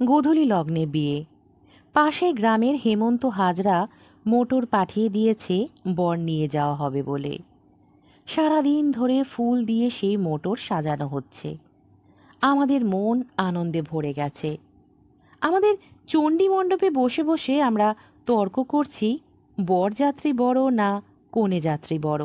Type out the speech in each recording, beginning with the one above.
গোধূলি লগ্নে বিয়ে। পাশে গ্রামের হেমন্ত হাজরা মোটর পাঠিয়ে দিয়েছে, বর নিয়ে যাওয়া হবে বলে। সারাদিন ধরে ফুল দিয়ে সেই মোটর সাজানো হচ্ছে। আমাদের মন আনন্দে ভরে গেছে। আমাদের চণ্ডী মণ্ডপে বসে বসে আমরা তর্ক করছি, বরযাত্রী বড় না কনে যাত্রী বড়।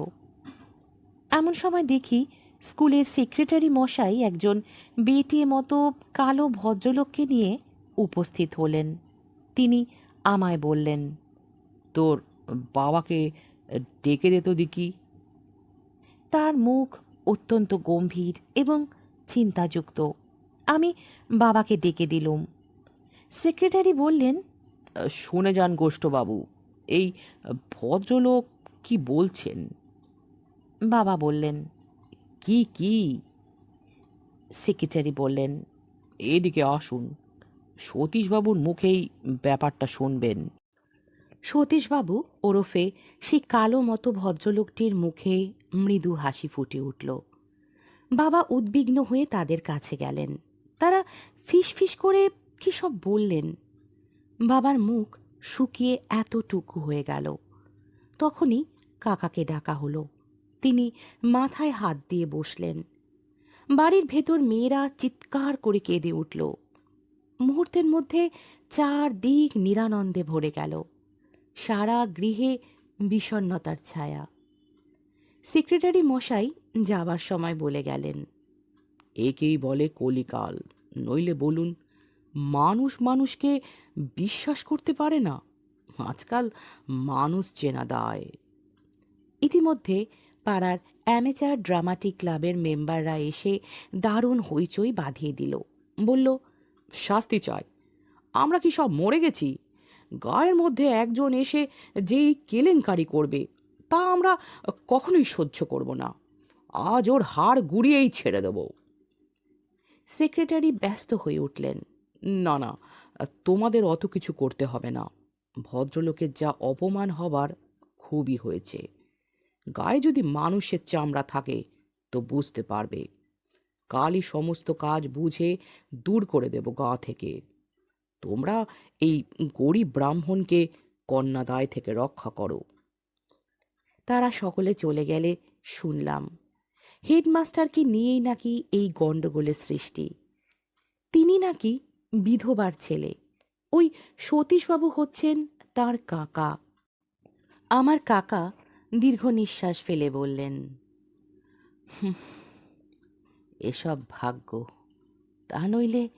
এমন সময় দেখি স্কুলের সেক্রেটারি মশাই একজন বেটিয়ে মতো কালো ভদ্রলোককে নিয়ে উপস্থিত হলেন। তিনি আমায় বললেন, তোর বাবাকে ডেকে দে তো দেখি। তার মুখ অত্যন্ত গম্ভীর এবং চিন্তাযুক্ত। আমি বাবাকে ডেকে দিলুম। সেক্রেটারি বললেন, শুনে যান গোষ্ঠবাবু, এই ভদ্রলোক কি বলছেন? বাবা বললেন কি কি? সেক্রেটারি বললেন, এদিকে আসুন। সতীশবাবুর মুখেই ব্যাপারটা শুনবেন। সতীশবাবু ওরফে সেই কালো মতো ভদ্রলোকটির মুখে মৃদু হাসি ফুটে উঠল। বাবা উদ্বিগ্ন হয়ে তাদের কাছে গেলেন। তারা ফিস করে কী সব বললেন? বাবার মুখ শুকিয়ে এতটুকু হয়ে গেল। তখনই কাকাকে ডাকা হলো। তিনি মাথায় হাত দিয়ে বসলেন। বাড়ির ভেতর মেয়েরা চিৎকার করে কেঁদে উঠল। মুহূর্তের মধ্যে চার দিক নিরানন্দে ভরে গেল। সারা গৃহে বিষণ্নতার ছায়া। সেক্রেটারি মশাই যাবার সময় বলে গেলেন একেই বলে কলিকাল নইলে বলুন মানুষ মানুষকে বিশ্বাস করতে পারে না। আজকাল মানুষ চেনা দায়। ইতিমধ্যে পাড়ার অ্যামেচার ড্রামাটিক ক্লাবের মেম্বাররা এসে দারুণ হইচই বাঁধিয়ে দিল। বলল, শাস্তি চাই। আমরা কি সব মরে গেছি? গায়ের মধ্যে একজন এসে যেই কেলেঙ্কারি করবে, তা আমরা কখনোই সহ্য করব না। আজ ওর হাড় গুড়িয়েই ছেড়ে দেব। সেক্রেটারি ব্যস্ত হয়ে উঠলেন, না না, তোমাদের অত কিছু করতে হবে না। ভদ্রলোকের যা অপমান হবার খুবই হয়েছে। গায়ে যদি মানুষের চামড়া থাকে, তো বুঝতে পারবে। কালই সমস্ত কাজ বুঝে দূর করে দেব গা থেকে। তোমরা এই গরিব ব্রাহ্মণকে কন্যাদায় থেকে রক্ষা করো। তারা সকলে চলে গেলে শুনলাম হেডমাস্টারকে নিয়েই নাকি এই গণ্ডগোলের সৃষ্টি? তিনি নাকি বিধবার ছেলে, ওই সতীশবাবু হচ্ছেন তার কাকা। আমার কাকা দীর্ঘ নিঃশ্বাস ফেলে বললেন এসব ভাগ্য। তা নইলে